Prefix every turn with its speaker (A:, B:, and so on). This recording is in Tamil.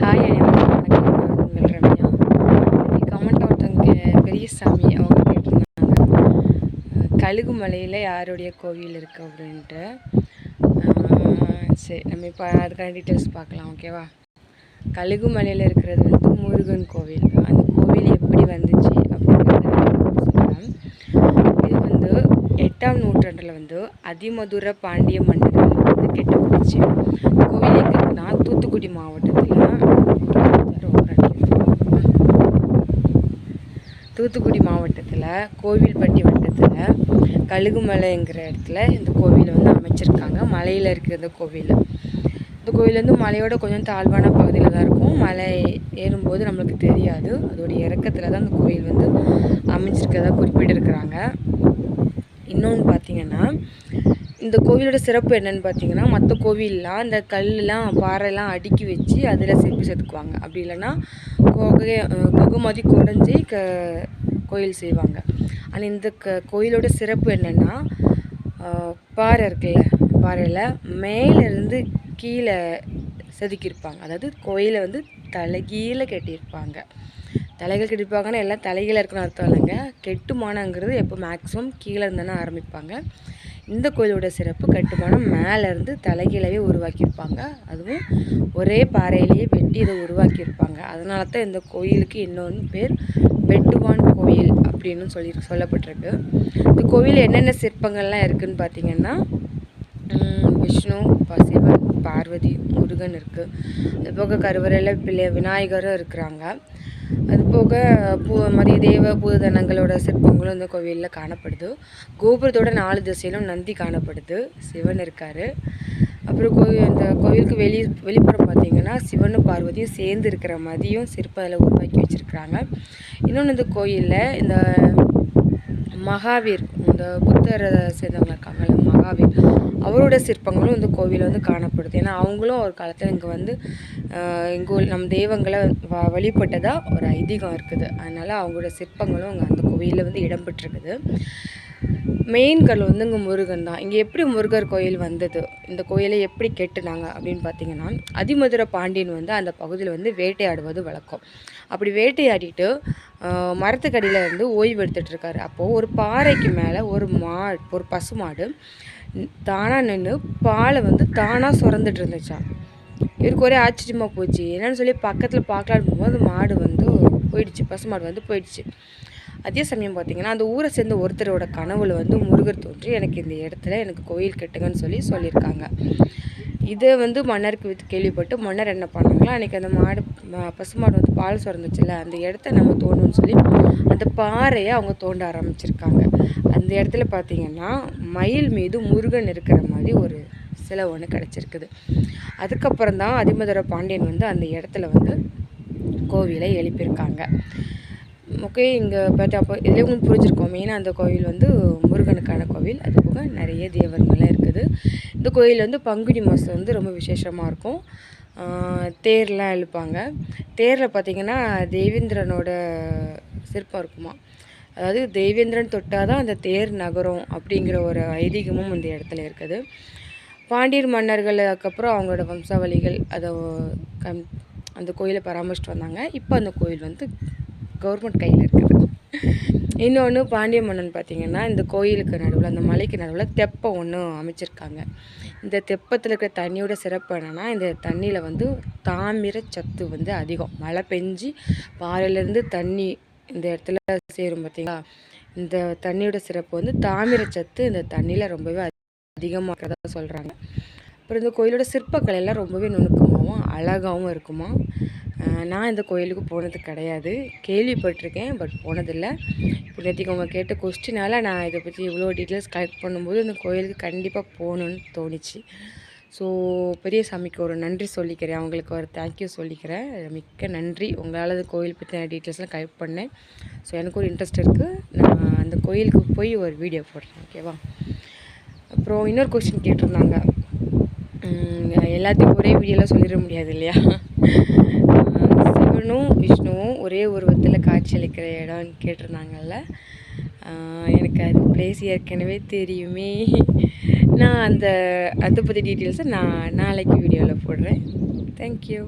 A: ஹாய் வணக்கம் நான் உங்கள் ரம்யா கமெண்ட் ஒருத்தவங்க பெரியசாமி அவங்க கேட்டிருந்தாங்க. கழுகு மலையில் யாருடைய கோவில் இருக்குது அப்படின்ட்டு. சரி நம்ம இப்போ அதுக்கான டீட்டெயில்ஸ் பார்க்கலாம் ஓகேவா கழுகு மலையில் இருக்கிறது வந்து முருகன் கோவில். அந்த கோவில் எப்படி வந்துச்சு அப்படிங்கிறத சொல்கிறேன் இது வந்து எட்டாம் நூற்றாண்டில் வந்து அதிமதுர பாண்டிய மன்னர்கள் வந்து கெட்டப்பட்டுச்சு கோவில் தூத்துக்குடி மாவட்டத்தில் தூத்துக்குடி மாவட்டத்தில் கோவில்பட்டி வட்டத்தில் கழுகுமலைங்கிற இடத்துல இந்த கோவிலை வந்து அமைச்சிருக்காங்க. மலையில் இருக்கிற இந்த கோவில் இந்த கோவில் வந்து மலையோட கொஞ்சம் தாழ்வான பகுதியில் தான் இருக்கும். மலை ஏறும்போது நம்மளுக்கு தெரியாது. அதோடைய இறக்கத்தில் தான் அந்த கோவில் வந்து அமைஞ்சிருக்கிறதா குறிப்பிட்டிருக்கிறாங்க. இன்னொன்று பார்த்திங்கன்னா இந்த கோவிலோட சிறப்பு என்னென்னு பார்த்தீங்கன்னா மற்ற கோவிலெலாம் இந்த கல்லாம் பாறைலாம் அடுக்கி வச்சு அதில் சிற்பி செதுக்குவாங்க. அப்படி இல்லைன்னா கொகை கொகை மாதிரி குடஞ்சி க கோயில் செய்வாங்க. ஆனால் இந்த க கோயிலோட சிறப்பு என்னென்னா பாறை இருக்குல்ல பாறையில் மேலேருந்து கீழே செதுக்கியிருப்பாங்க. அதாவது கோயிலை வந்து தலைகீழே கட்டியிருப்பாங்க. தலைகள் கட்டியிருப்பாங்கன்னா எல்லாம் தலைகீழ இருக்குன்னு அர்த்தம் இல்லைங்க. கெட்டுமானங்கிறது எப்போ மேக்ஸிமம் கீழே இருந்தேன்னா ஆரம்பிப்பாங்க. இந்த கோயிலோட சிறப்பு கட்டுமானம் மேலேருந்து தலைகீழவே உருவாக்கியிருப்பாங்க. அதுவும் ஒரே பாறையிலேயே வெட்டி இதை உருவாக்கியிருப்பாங்க. அதனால தான் இந்த கோயிலுக்கு இன்னொன்று பேர் வெட்டுவான் கோயில் அப்படின்னு சொல்லி சொல்லப்பட்டிருக்கு. இந்த கோயிலில் என்னென்ன சிற்பங்கள்லாம் இருக்குதுன்னு பார்த்தீங்கன்னா விஷ்ணு சிவன் பார்வதி முருகன் இருக்குது அது போக கருவறையில் பிள்ளை விநாயகரும் இருக்கிறாங்க. அதுபோக பூ மதிய தேவ பூதனங்களோட சிற்பங்களும் இந்த கோவிலில் காணப்படுது. கோபுரத்தோட நாலு திசையிலும் நந்தி காணப்படுது. சிவன் இருக்கார். அப்புறம் கோவில் இந்த கோவிலுக்கு வெளி வெளிப்புறம் பார்த்தீங்கன்னா சிவனும் பார்வதியும் சேர்ந்து இருக்கிற மாதிரியும் சிற்பம் அதில் உருவாக்கி வச்சுருக்குறாங்க. இன்னொன்று இந்த கோயிலில் இந்த மகாவீர் இந்த புத்தரை சேர்ந்தவங்க இருக்காங்கல்ல மகாவீர் அவரோட சிற்பங்களும் இந்த கோவிலில் வந்து காணப்படுது. ஏன்னா அவங்களும் ஒரு காலத்தில் இங்கே வந்து எங்கள் நம் தெய்வங்களை வ வழிபட்டதாக ஒரு ஐதீகம் இருக்குது. அதனால் அவங்களோட சிற்பங்களும் அங்கே அந்த கோவிலில் வந்து இடம்பெற்றிருக்குது மெயின் கல் வந்து இங்கே முருகன் தான். இங்கே எப்படி முருகர் கோயில் வந்தது? இந்த கோயிலை எப்படி கெட்டுனாங்க அப்படின்னு பார்த்தீங்கன்னா அதிமதுர பாண்டியன் வந்து அந்த பகுதியில் வந்து வேட்டையாடுவது வழக்கம். அப்படி வேட்டையாடிட்டு மரத்துக்கடியில் வந்து ஓய்வு எடுத்துகிட்டு இருக்காரு. அப்போது ஒரு பாறைக்கு மேலே ஒரு மா ஒரு பசுமாடு தானாக நின்று பாலை வந்து தானாக சுரந்துட்டு இருந்துச்சான் இவருக்கு ஒரே ஆச்சரியமாக போச்சு. என்னன்னு சொல்லி பக்கத்தில் பார்க்கலான்னு போகும்போது மாடு வந்து போயிடுச்சு. பசுமாடு வந்து போயிடுச்சு. அதே சமயம் பார்த்தீங்கன்னா அந்த ஊரை சேர்ந்த ஒருத்தரோட கனவுல வந்து முருகர் தோன்றி எனக்கு இந்த இடத்துல எனக்கு கோயில் கட்டுங்கன்னு சொல்லி சொல்லியிருக்காங்க. இதை வந்து மன்னருக்கு கேள்விப்பட்டு மன்னர் என்ன பண்ணாங்களா அன்றைக்கி அந்த மாடு பசுமாடு வந்து பால் சுரந்துச்சுல அந்த இடத்த நம்ம தோணும்னு சொல்லி அந்த பாறையை அவங்க தோண்ட ஆரம்பிச்சிருக்காங்க. அந்த இடத்துல பார்த்தீங்கன்னா மயில் மீது முருகன் இருக்கிற மாதிரி ஒரு சிலை ஒன்று கிடச்சிருக்குது. அதுக்கப்புறம் தான் அதிமதுர பாண்டியன் வந்து அந்த இடத்துல வந்து கோவிலை எழுப்பியிருக்காங்க. ஓகே இங்கே பட் அப்போ இதுலேயே உங்களுக்கு புரிஞ்சிருக்கோம். மெயினாக அந்த கோவில் வந்து முருகனுக்கான கோவில். அது போக நிறைய தேவர்கள்லாம் இருக்குது. இந்த கோயில் வந்து பங்குனி மாதம் வந்து ரொம்ப விசேஷமாக இருக்கும். தேர்லாம் இழுப்பாங்க. தேரில் பார்த்தீங்கன்னா தேவேந்திரனோட சிற்பம் இருக்குமா? அதாவது தேவேந்திரன் தொட்டால் தான் அந்த தேர் நகரம் அப்படிங்கிற ஒரு ஐதீகமும் இந்த இடத்துல இருக்குது. பாண்டியர் மன்னர்களுக்கு அப்புறம் அவங்களோட வம்சாவளிகள் அதை கம் அந்த கோயிலை பராமரிச்சுட்டு வந்தாங்க. இப்போ அந்த கோயில் வந்து கவர்மெண்ட் கையில் இருக்குது. இன்னொன்று பாண்டிய மன்னன் பார்த்திங்கன்னா இந்த கோயிலுக்கு நடுவில் அந்த மலைக்கு நடுவில் தெப்பம் ஒன்று அமைச்சிருக்காங்க. இந்த தெப்பத்தில் இருக்கிற தண்ணியோட சிறப்பு என்னென்னா இந்த தண்ணியில் வந்து தாமிர சத்து வந்து அதிகம். மழை பெஞ்சு பாறையிலேருந்து தண்ணி இந்த இடத்துல சேரும் பார்த்தீங்களா இந்த தண்ணியோட சிறப்பு வந்து தாமிர சத்து இந்த தண்ணியில் ரொம்பவே அதிகமாக இருக்கிறதா சொல்கிறாங்க அப்புறம் இந்த கோயிலோட சிற்பக்கலை எல்லாம் ரொம்பவே நுணுக்கமாகவும் அழகாகவும் இருக்குமா? நான் இந்த கோயிலுக்கு போனது கிடையாது. கேள்விப்பட்டிருக்கேன் பட் போனதில்லை. இப்போ நேற்றுக்கு அவங்க கேட்ட கொஸ்டினால் நான் இதை பற்றி இவ்வளோ டீட்டெயில்ஸ் கலெக்ட் பண்ணும்போது இந்த கோயிலுக்கு கண்டிப்பாக போகணுன்னு தோணுச்சு. ஸோ பெரிய சாமிக்கு ஒரு நன்றி சொல்லிக்கிறேன். அவங்களுக்கு ஒரு தேங்க்யூ சொல்லிக்கிறேன். மிக்க நன்றி. உங்களால் அந்த கோயில் பற்றின டீட்டெயில்ஸ்லாம் கலெக்ட் பண்ணேன். ஸோ எனக்கு ஒரு இன்ட்ரெஸ்ட் இருக்குது நான் அந்த கோயிலுக்கு போய் ஒரு வீடியோ போடுறேன் ஓகேவா அப்புறம் இன்னொரு கொஸ்டின் கேட்டிருந்தாங்க. எல்லாத்தையும் ஒரே வீடியோவில் சொல்லிட முடியாது இல்லையா? அஹ் சிவனும் விஷ்ணுவும் ஒரே உருவத்தில் காட்சியளிக்கிற இடம்னு கேட்டிருந்தாங்கல்ல. எனக்கு அது பிளேஸ் ஏற்கனவே தெரியுமே. நான் அந்த அதை பற்றி டீட்டெயில்ஸை நான் நாளைக்கு வீடியோவில் போடுறேன். தேங்க்யூ